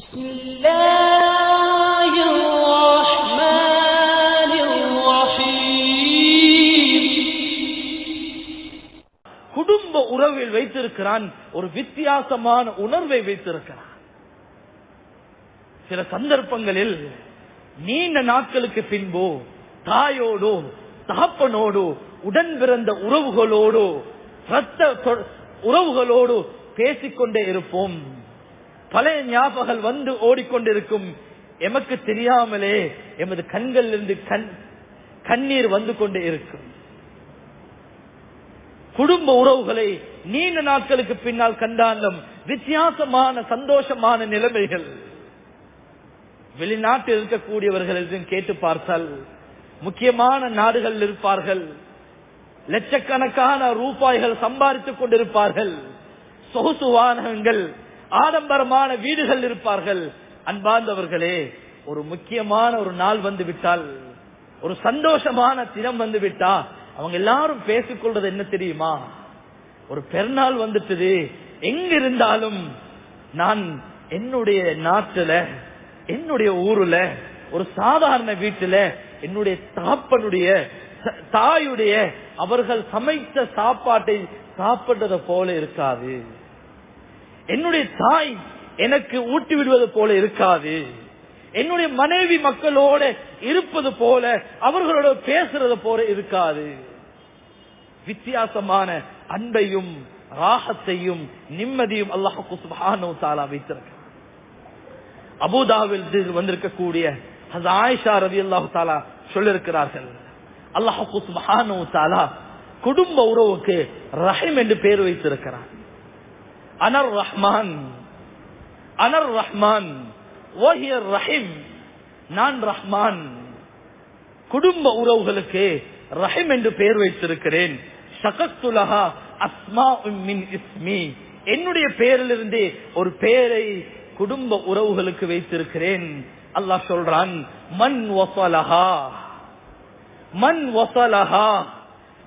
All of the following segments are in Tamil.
بسم الله الرحمن الرحيم குடும்ப உறவில் வைத்திருக்கிறான் ஒரு வித்தியாசமான உணர்வை வைத்திருக்கிறான் சில சந்தர்ப்பங்களில் நீண்ட நாட்களுக்கு பின்போ தாயோடோ தகப்பனோடு உடன் பிறந்த உறவுகளோடு ரத்த தொ- உறவுகளோடு பேசிக்கொண்டே இருப்போம் பழைய ஞாபகங்கள் வந்து ஓடிக்கொண்டிருக்கும். எமக்கு தெரியாமலே எமது கண்களிலிருந்து கண் கண்ணீர் வந்து கொண்டே இருக்கும். குடும்ப உறவுகளை நீண்ட நாட்களுக்கு பின்னால் கண்டாலும் வித்தியாசமான சந்தோஷமான நிலைமைகள். வெளிநாட்டில் இருக்கக்கூடியவர்களிடம் கேட்டு பார்த்தால் முக்கியமான நாடுகள் இருப்பார்கள். லட்சக்கணக்கான ரூபாய்கள் சம்பாதித்துக் கொண்டிருப்பார்கள். சொகுசு வாகனங்கள் ஆடம்பரமான வீடுகள் இருப்பார்கள். அன்பார்ந்தவர்களே ஒரு முக்கியமான ஒரு நாள் வந்து விட்டால் ஒரு சந்தோஷமான தினம் வந்து விட்டா அவங்க எல்லாரும் பேசிக்கொள்றது என்ன தெரியுமா? ஒரு பெருநாள் வந்துட்டது. எங்க இருந்தாலும் நான் என்னுடைய நாட்டுல என்னுடைய ஊருல ஒரு சாதாரண வீட்டுல என்னுடைய தாப்பனுடைய தாயுடைய அவர்கள் சமைத்த சாப்பாட்டை சாப்பிடுறது போல இருக்காது. என்னுடைய தாய் எனக்கு ஊட்டி விடுவது போல இருக்காது. என்னுடைய மனைவி மக்களோட இருப்பது போல அவர்களோட பேசுறது போல இருக்காது. வித்தியாசமான அன்பையும் ராகத்தையும் நிம்மதியும் அல்லாஹு சுப்ஹானஹு தஆலா வைத்திருக்கிறார். அபூதாவில் வந்திருக்கக்கூடிய ஆயிஷா ரவி அல்லாஹு தாலா சொல்லிருக்கிறார்கள் அல்லாஹு சுப்ஹானஹு குடும்ப உறவுக்கு ரஹிம் என்று பெயர் வைத்திருக்கிறார். அனர் ரஹ்மான் அனர் ரஹ்மான் ஓஹியர் ரஹிம் நான் ரஹ்மான் குடும்ப உறவுகளுக்கு ரஹிம் என்று பெயர் வைத்திருக்கிறேன். ஷகத்துலஹா அஸ்மா மின் இஸ்மி. என்னுடைய பெயரிலிருந்தே ஒரு பெயரை குடும்ப உறவுகளுக்கு வைத்திருக்கிறேன். அல்லாஹ் சொல்றான் மன் ஒசலஹா மன் ஒசலஹா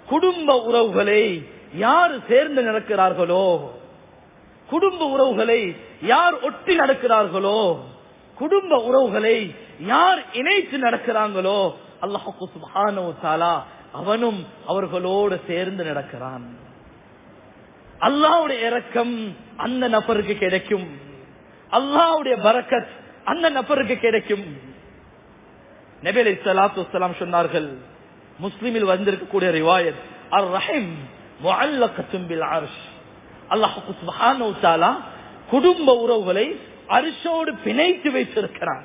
குடும்ப உறவுகளை யார் சேர்ந்து நடக்கிறார்களோ குடும்ப உறவுகளை யார் ஒட்டி நடக்கிறார்களோ குடும்ப உறவுகளை யார் இணைத்து நடக்கிறாங்களோ அல்லாஹு அவனும் அவர்களோடு சேர்ந்து நடக்கிறான். அல்லாவுடைய இறக்கம் அந்த நபருக்கு கிடைக்கும். அல்லாவுடைய பரக்கத் அந்த நபருக்கு கிடைக்கும். நபி இஸ்லாத்து சொன்னார்கள் முஸ்லிமில் வந்திருக்கக்கூடிய ரிவாயத் அர் ரஹிம் முஅல்லகத்துன் பில் அர்ஷ் அல்லாஹ் குடும்ப உறவுகளை அரிசோடு பிணைத்து வைத்திருக்கிறான்.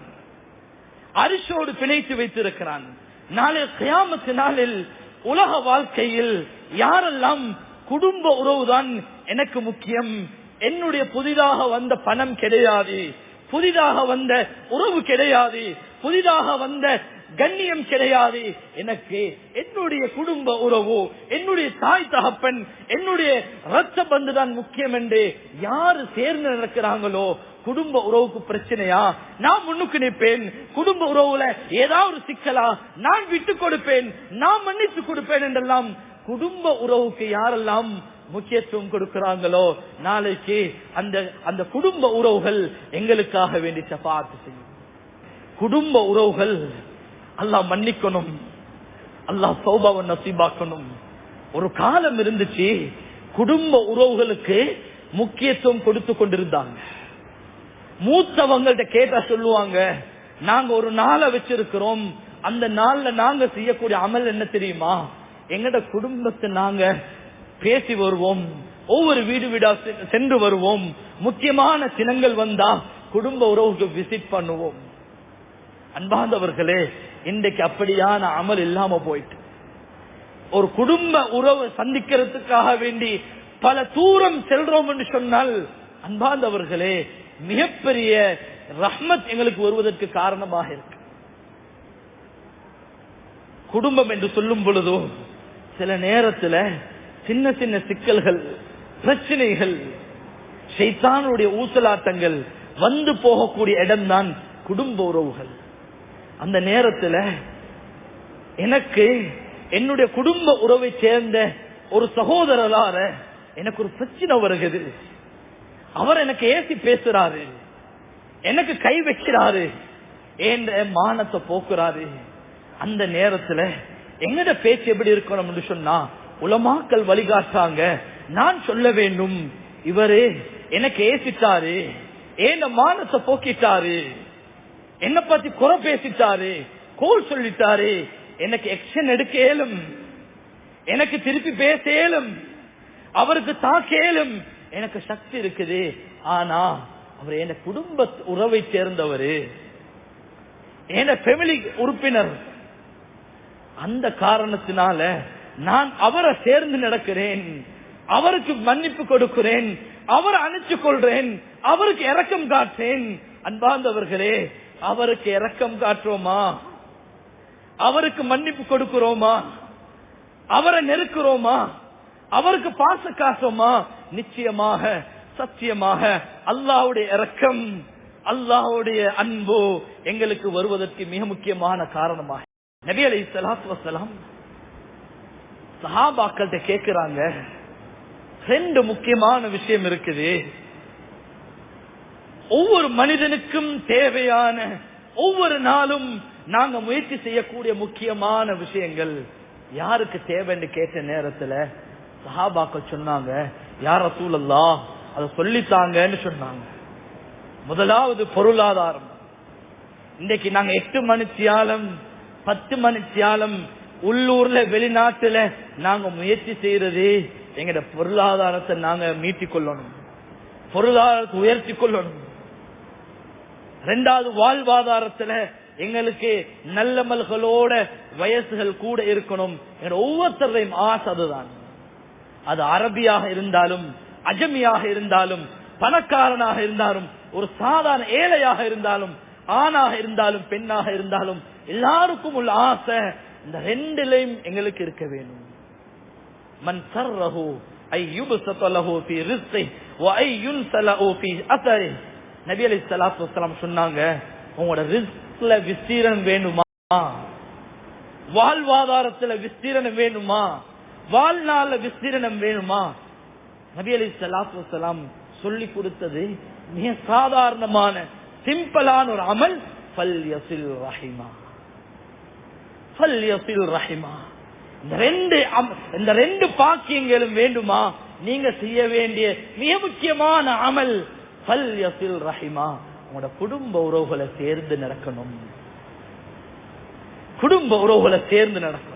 அரிசோடு பிணைத்து வைத்திருக்கிறான். நாளை கியாமத்து நாளில் உலக வாழ்க்கையில் யாரெல்லாம் குடும்ப உறவுதான் எனக்கு முக்கியம்? என்னுடைய புதிதாக வந்த பணம் கிடையாது. புதிதாக வந்த உறவு கிடையாது. புதிதாக வந்த கண்ணியம் கிடையாது. எனக்கு என்னுடைய குடும்ப உறவு என்னுடைய தாய் தகப்பன் என்னுடைய ரத்த பந்து தான் முக்கியம் என்று யாரு சேர்ந்து நடக்கிறாங்களோ குடும்ப உறவுக்கு பிரச்சனையா? நான் முன்னுக்கு நிற்பேன். குடும்ப உறவுல ஏதாவது சிக்கலா? நான் விட்டு கொடுப்பேன். நான் மன்னித்து கொடுப்பேன் என்றெல்லாம் குடும்ப உறவுக்கு யாரெல்லாம் முக்கியத்துவம் கொடுக்கிறாங்களோ நாளைக்கு அந்த அந்த குடும்ப உறவுகள் எங்களுக்காக வேண்டி சபாத்து செய்யும். குடும்ப உறவுகள் அல்லாஹ் மன்னிக்கணும். அல்லாஹ் சௌபாவை நசீபாக்கணும். ஒரு காலம் இருந்துச்சு குடும்ப உறவுகளுக்கு முக்கியத்துவம் கொடுத்து கொண்டிருந்தாங்க. மூத்தவங்கள்ட்ட கேட்டா சொல்லுவாங்க நாங்க ஒரு நாளை வச்சிருக்கிறோம். அந்த நாள்ல நாங்க செய்யக்கூடிய அமல் என்ன தெரியுமா? எங்கட குடும்பத்தை நாங்க பேசி வருவோம். ஒவ்வொரு வீடு வீடா செ- சென்று வருவோம். முக்கியமான தினங்கள் வந்தா குடும்ப உறவுக்கு விசிட் பண்ணுவோம். அன்பாந்தவர்களே இன்றைக்கு அப்படியான அமல் இல்லாம போயிட்டு. ஒரு குடும்ப உறவு சந்திக்கிறதுக்காக வேண்டி பல தூரம் செல்றோம் என்று சொன்னால் அன்பாந்தவர்களே மிகப்பெரிய ரஹ்மத் எங்களுக்கு வருவதற்கு காரணமாக இருக்கு. குடும்பம் என்று சொல்லும் பொழுதும் சில நேரத்துல சின்ன சின்ன சிக்கல்கள் பிரச்சனைகள் சைத்தானுடைய ஊசலாட்டங்கள் வந்து போகக்கூடிய இடம்தான் குடும்ப உறவுகள். அந்த நேரத்துல எனக்கு என்னுடைய குடும்ப உறவை சேர்ந்த ஒரு சகோதரரால எனக்கு ஒரு பிரச்சனை வருகிறது. அவர் எனக்கு ஏசி பேசுறாரு. எனக்கு கை வைக்கிறாரு. என்ற மானத்தை போக்குறாரு. அந்த நேரத்துல எங்கட பேச்சு எப்படி இருக்கணும்னு சொன்னா உலமாக்கள் வழிகாட்டாங்க நான் சொல்ல வேண்டும். இவரு எனக்கு ஏசிட்டாரு. ஏன் மானத்தை போக்கிட்டாரு? என்ன பத்தி குறை பேசிட்டாரு கோல் சொல்லிட்டாரு எனக்கு எக்ஷன் எடுக்க இயலும் எனக்கு திருப்பி பேச இயலும் அவருக்கு தாக்கேலும் எனக்கு சக்தி இருக்குது. ஆனா அவர் என் குடும்ப உறவை சேர்ந்தவர். என் பெமிலி உறுப்பினர். அந்த காரணத்தினால நான் அவரை சேர்ந்து நடக்கிறேன். அவருக்கு மன்னிப்பு கொடுக்கிறேன். அவரை அணைச்சு கொள்றேன். அவருக்கு இறக்கம் காட்டேன். அன்பார்ந்தவர்களே அவருக்கு இரக்கம் காட்டுறோமா? அவருக்கு மன்னிப்பு கொடுக்கிறோமா? அவரை நெருக்கிறோமா? அவருக்கு பாச காட்டுறோமா? நிச்சயமாக சத்தியமாக அல்லாவுடைய இரக்கம் அல்லாஹ்வுடைய அன்பு எங்களுக்கு வருவதற்கு மிக முக்கியமான காரணமாக. நபி அலி சலாத்து வசலாம் சஹாபாக்கள்கிட்ட கேட்கிறாங்க. ரெண்டு முக்கியமான விஷயம் இருக்குது. ஒவ்வொரு மனிதனுக்கும் தேவையான ஒவ்வொரு நாளும் நாங்க முயற்சி செய்யக்கூடிய முக்கியமான விஷயங்கள். யாருக்கு தேவைன்னு கேட்ட நேரத்துல சஹாபாக்க சொன்னாங்க யார சூழல்லா அதை சொல்லித்தாங்கன்னு சொன்னாங்க. முதலாவது பொருளாதாரம். இன்னைக்கு நாங்க எட்டு மணித்தியாலம் பத்து மணித்தியாலம் உள்ளூர்ல வெளிநாட்டுல நாங்க முயற்சி செய்யறது எங்கட பொருளாதாரத்தை நாங்க மீட்டிக் கொள்ளணும். பொருளாதாரத்தை உயர்த்தி கொள்ளணும். ரெண்டாவது வாழ்வாதாரத்துல எங்களுக்கு நல்லமல்களோட வயசுகள் கூட இருக்கணும் ஒவ்வொருத்தரையும் ஆசை அதுதான். அது அரபியாக இருந்தாலும் அஜமியாக இருந்தாலும் பணக்காரனாக இருந்தாலும் ஒரு சாதாரண ஏழையாக இருந்தாலும் ஆணாக இருந்தாலும் பெண்ணாக இருந்தாலும் எல்லாருக்கும் உள்ள ஆசை இந்த ரெண்டுலையும் எங்களுக்கு இருக்க வேணும் மன் சர்ரஹோ ஐ யுபஸத லஹு பி ரிஸ்தை வ ஐ யுன்ஸலஹு பி அசரே நபி அலி சலாத்து வஸலாம் சொன்னாங்க உங்களோட ரிஸ்க்ல விஸ்தீரன் வேணுமா? வாழ்வாதாரத்துல விஸ்தீரணம் வேணுமா? வாழ்நாள்ல விஸ்தீரணம் வேணுமா? நபி அலி சலாத்து வஸலாம் சொல்லி கொடுத்தது மிக சாதாரணமான சிம்பிளான ஒரு அமல் ஃபல் ரஹிமா. ஃபல் ரஹிமா. இந்த ரெண்டு இந்த ரெண்டு பாக்கியங்களும் வேண்டுமா? நீங்க செய்ய வேண்டிய மிக முக்கியமான அமல் ஃபல் யசில் ரஹிமா உங்களோட குடும்ப உறவுகளை சேர்ந்து நடக்கணும். குடும்ப உறவுகளை சேர்ந்து நடக்கணும்.